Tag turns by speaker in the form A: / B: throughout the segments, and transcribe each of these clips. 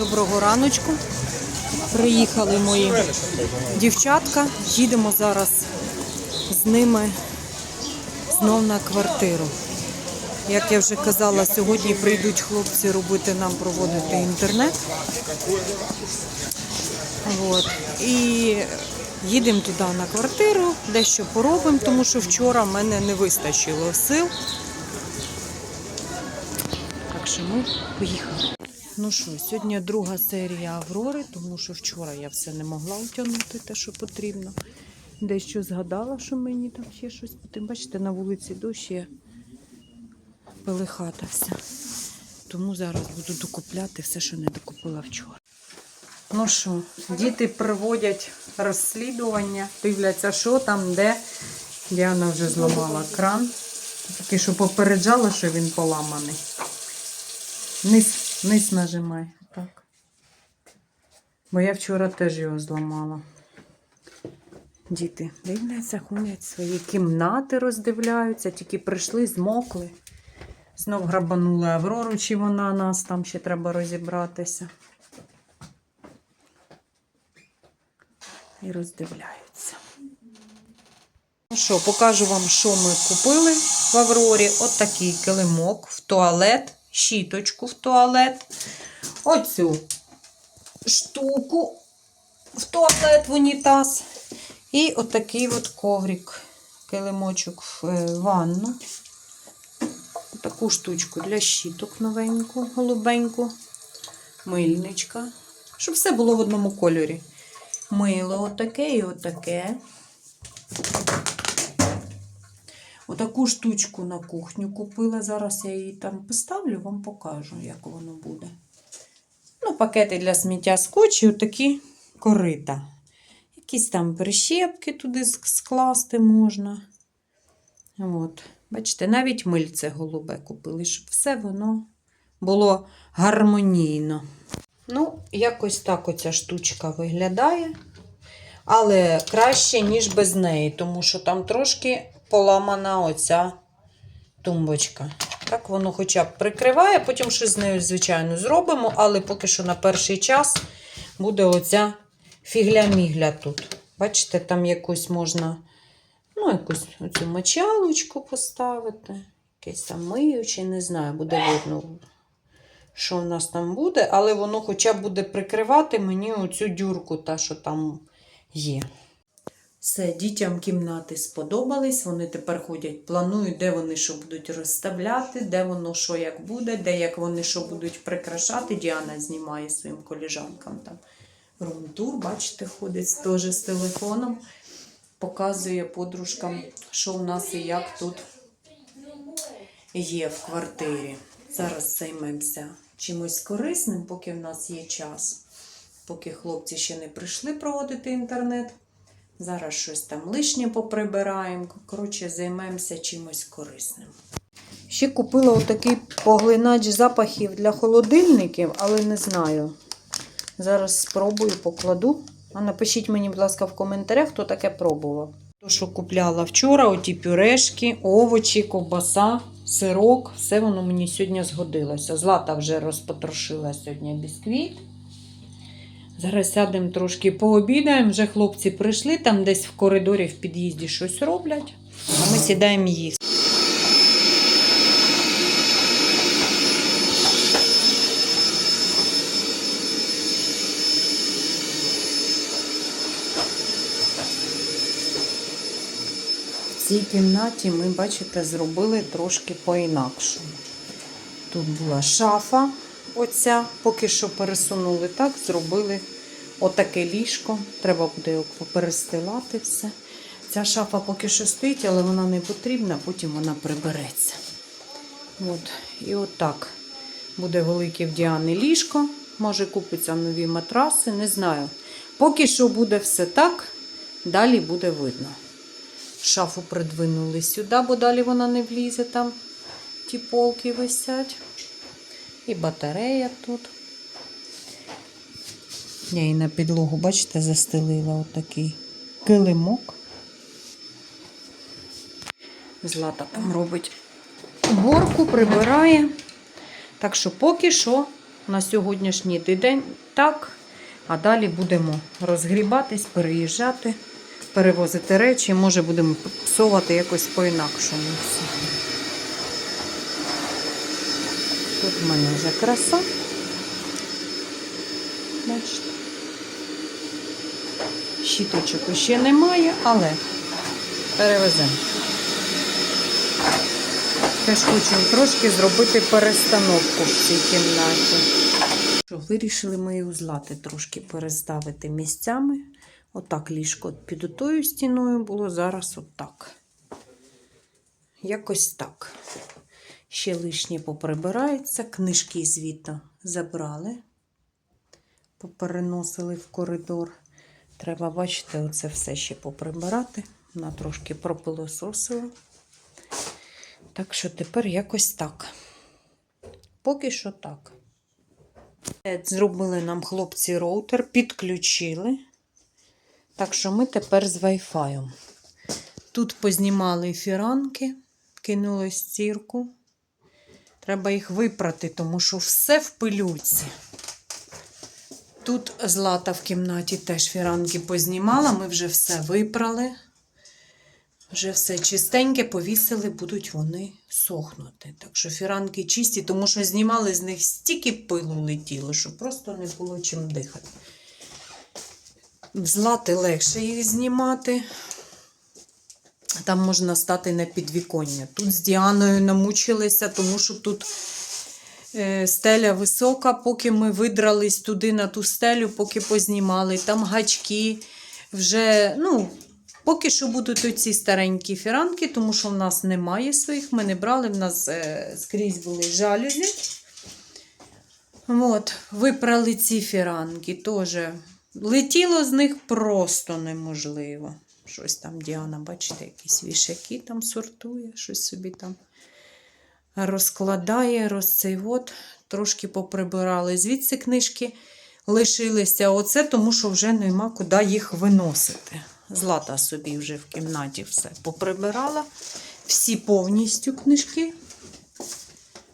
A: Доброго раночку. Приїхали мої дівчатка. Їдемо зараз з ними знов на квартиру. Як я вже казала, сьогодні прийдуть хлопці робити нам проводити інтернет. От. І їдемо туди на квартиру, дещо поробимо, тому що вчора в мене не вистачило сил. Так що ми поїхали. Ну що, сьогодні друга серія Аврори, тому що вчора я все не могла утягнути те, що потрібно. Дещо згадала, що мені там ще щось потрібно. Бачите, на вулиці дощ є пелихатався. Тому зараз буду докупляти все, що не докупила вчора. Ну що, діти проводять розслідування, дивляться, що там, де. Діана вже зламала кран. Тільки що попереджала, що він поламаний. Низ, низ нажимай. Так. Бо я вчора теж його зламала. Діти дивляться, ходять свої кімнати роздивляються, тільки прийшли, змокли. Знов грабанули Аврору, чи вона нас там ще треба розібратися. І роздивляються. Ну що, покажу вам, що ми купили в Аврорі. От такий килимок в туалет, щіточку в туалет. Оцю штуку в туалет в унітаз. І отакий от коврик, килимочок в е, ванну. Таку штучку для щіток новеньку, голубеньку, мильничка. Щоб все було в одному кольорі. Мило отаке і отаке. Отаку штучку на кухню купила. Зараз я її там поставлю, вам покажу, як воно буде. Ну, пакети для сміття скотч і отакі корита. Якісь там прищепки туди скласти можна. От. Бачите, навіть мильце голубе купили, щоб все воно було гармонійно. Ну, якось так оця штучка виглядає. Але краще, ніж без неї, тому що там трошки поламана оця тумбочка. Так воно хоча б прикриває, потім щось з нею, звичайно, зробимо, але поки що на перший час буде оця фігля-мігля тут. Бачите, там якусь можна, ну, якусь оцю мочалочку поставити, якесь там миюче, не знаю, буде видно, що в нас там буде, але воно хоча б буде прикривати мені оцю дюрку, та, що там є. Все, дітям кімнати сподобались. Вони тепер ходять, планують, де вони що будуть розставляти, де воно що як буде, де як вони що будуть прикрашати. Діана знімає своїм коліжанкам там румтур, бачите, ходить теж з телефоном, показує подружкам, що в нас і як тут є в квартирі. Зараз займемося чимось корисним, поки в нас є час, поки хлопці ще не прийшли проводити інтернет. Зараз щось там лишнє поприбираємо. Коротше, займемося чимось корисним. Ще купила отакий поглинач запахів для холодильників, але не знаю. Зараз спробую, покладу. А напишіть мені, будь ласка, в коментарях, хто таке пробував. То, що купляла вчора, оті пюрешки, овочі, ковбаса, сирок, все воно мені сьогодні згодилося. Злата вже розпотрошила сьогодні бісквіт. Зараз сядемо трошки пообідаємо. Вже хлопці прийшли, там десь в коридорі в під'їзді щось роблять. А ми сідаємо їсти. В цій кімнаті ми, бачите, зробили трошки по-інакшому. Тут була шафа, оця, поки що пересунули так, зробили отаке ліжко. Треба буде перестилати все. Ця шафа поки що стоїть, але вона не потрібна, потім вона прибереться. От. І отак буде велике в Діани ліжко. Може купиться нові матраси, не знаю. Поки що буде все так, далі буде видно. Шафу придвинули сюди, бо далі вона не влізе, там ті полки висять. І батарея тут. Я її на підлогу, бачите, застелила отакий килимок. Злата там робить горку, прибирає. Так що поки що на сьогоднішній день так. А далі будемо розгрібатись, переїжджати, перевозити речі. Може, будемо псувати якось по-інакшому. Тут в мене вже краса. Бачите. Щіточок ще немає, але перевеземо. Теж хочемо трошки зробити перестановку в цій кімнаті. Вирішили ми і узлати трошки переставити місцями. Отак ліжко під тою стіною було, зараз отак. Якось так. Ще лишнє поприбирається, книжки звідти забрали, попереносили в коридор. Треба, бачите, оце все ще поприбирати. Вона трошки пропилососила. Так що тепер якось так. Поки що так. Е, Зробили нам хлопці роутер, підключили. Так що ми тепер з Wi-Fi. Тут познімали фіранки, кинули стірку. Треба їх випрати, тому що все в пилюці. Тут злата в кімнаті теж фіранки познімала, ми вже все випрали. Вже все чистеньке, повісили, будуть вони сохнути. Так що фіранки чисті, тому що знімали з них стільки пилу летіло, що просто не було чим дихати. Злати легше їх знімати. Там можна стати на підвіконня. Тут з Діаною намучилися, тому що тут стеля висока, поки ми видрались туди на ту стелю, поки познімали. Там гачки вже, ну, поки що будуть оці старенькі фіранки, тому що в нас немає своїх. Ми не брали, в нас е, скрізь були жалюзі. От, випрали ці фіранки теж. Летіло з них просто неможливо. Щось там Діана, бачите, якісь вішаки там сортує, щось собі там розкладає, розцей от. Трошки поприбирали. Звідси книжки лишилися. Оце, тому що вже нема куди їх виносити. Злата собі вже в кімнаті все поприбирала. Всі повністю книжки.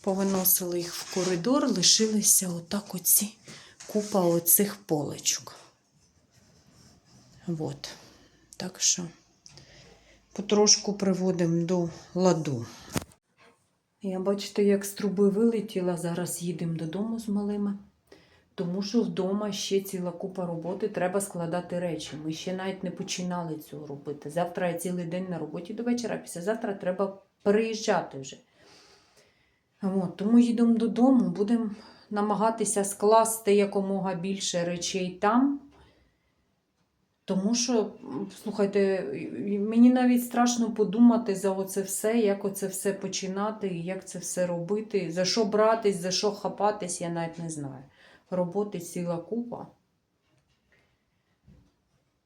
A: Повиносили їх в коридор, лишилися отак оці купа оцих поличок. От. Так що потрошку приводимо до ладу. Я бачите, як з труби вилетіла. Зараз їдемо додому з малими. Тому що вдома ще ціла купа роботи, треба складати речі. Ми ще навіть не починали цього робити. Завтра я цілий день на роботі до вечора, післязавтра треба переїжджати вже. От, тому їдемо додому, будемо намагатися скласти якомога більше речей там. Тому що, слухайте, мені навіть страшно подумати за оце все, як оце все починати, як це все робити, за що братись, за що хапатись, я навіть не знаю. Роботи ціла купа.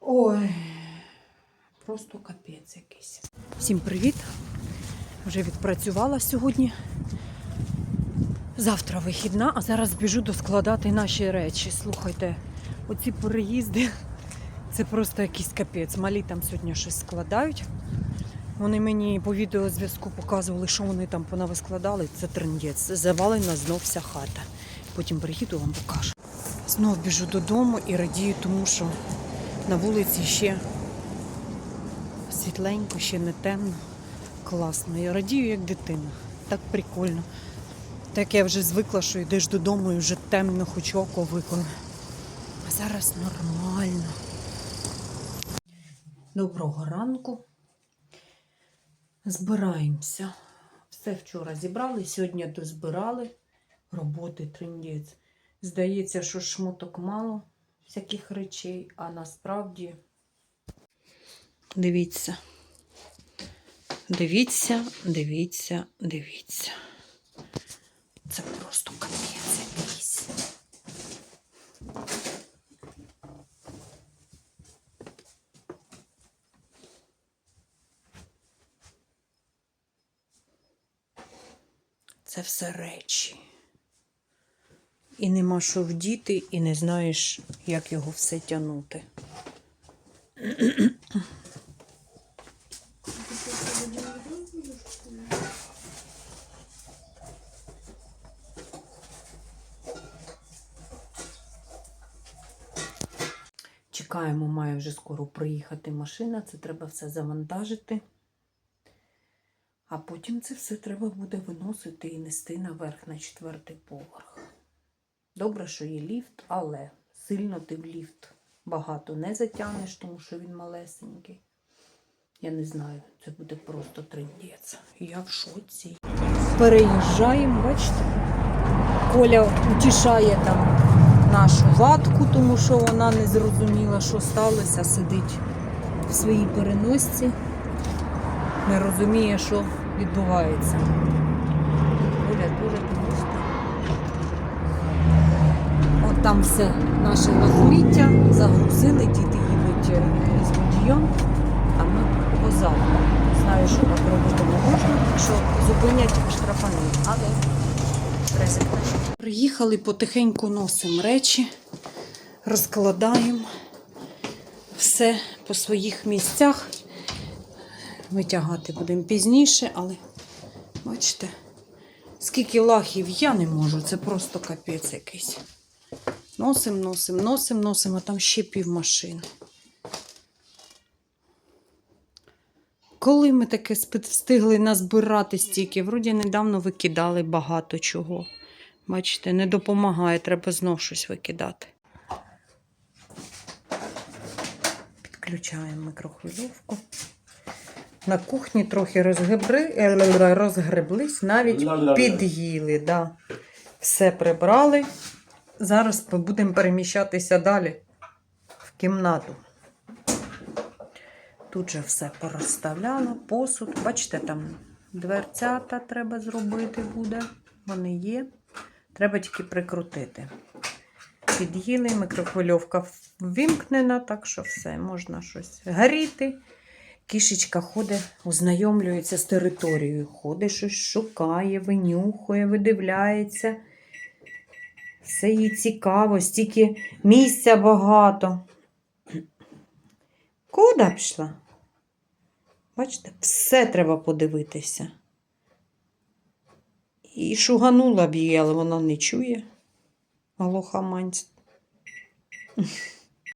A: Ой, просто капець якийсь. Всім привіт! Вже відпрацювала сьогодні. Завтра вихідна, а зараз біжу доскладати наші речі. Слухайте, оці переїзди це просто якийсь капець. Малі там сьогодні щось складають. Вони мені по відеозв'язку показували, що вони там понавискладали. Це трендець. Завалена знов вся хата. Потім приїду, вам покажу. Знов біжу додому і радію, тому що на вулиці ще світленько, ще не темно. Класно. Я радію, як дитина. Так прикольно. Так я вже звикла, що йдеш додому і вже темно, хоч око виконе. А зараз нормально. Доброго ранку. Збираємося. Все вчора зібрали, сьогодні дозбирали. Роботи трендець. Здається, що шмоток мало всяких речей, а насправді. Дивіться. Дивіться, дивіться, дивіться. Це просто капець якийсь. це все речі. І нема що вдіти, і не знаєш, як його все тягнути. Чекаємо, має вже скоро приїхати машина, це треба все завантажити. А потім це все треба буде виносити і нести наверх на четвертий поверх. Добре, що є ліфт, але сильно ти в ліфт багато не затягнеш, тому що він малесенький. Я не знаю, це буде просто трендець. Я в шоці. Переїжджаємо, бачите? Коля утішає там нашу ватку, тому що вона не зрозуміла, що сталося, сидить в своїй переносці, не розуміє, що відбувається. Коля дуже просто. От там все наше лахміття, загрузили, діти їдуть е, з водієм, а ми позаду. Знаю, що так робити не можна, якщо зупинять штрафанують, але ризик. Приїхали, потихеньку носимо речі, розкладаємо все по своїх місцях. Витягати будемо пізніше, але бачите, скільки лахів я не можу, це просто капець якийсь. Носим, носим, носим, носим, а там ще пів машини. Коли ми таке встигли назбирати стільки, вроді недавно викидали багато чого. Бачите, не допомагає, треба знов щось викидати. Підключаємо микрохвильовку. На кухні трохи розгребли, е, розгреблись, навіть під'їли. Да. Все прибрали. Зараз будемо переміщатися далі в кімнату. Тут же все порозставляла, посуд. Бачите, там дверцята треба зробити буде. Вони є. Треба тільки прикрутити. Під'їли, мікрохвильовка ввімкнена, так що все, можна щось гаріти. Кішечка ходить, ознайомлюється з територією, ходить, щось шукає, винюхує, видивляється. Все їй цікаво, стільки місця багато. Куди пішла? Бачите, все треба подивитися. І шуганула б її, але вона не чує. Глухоманськ.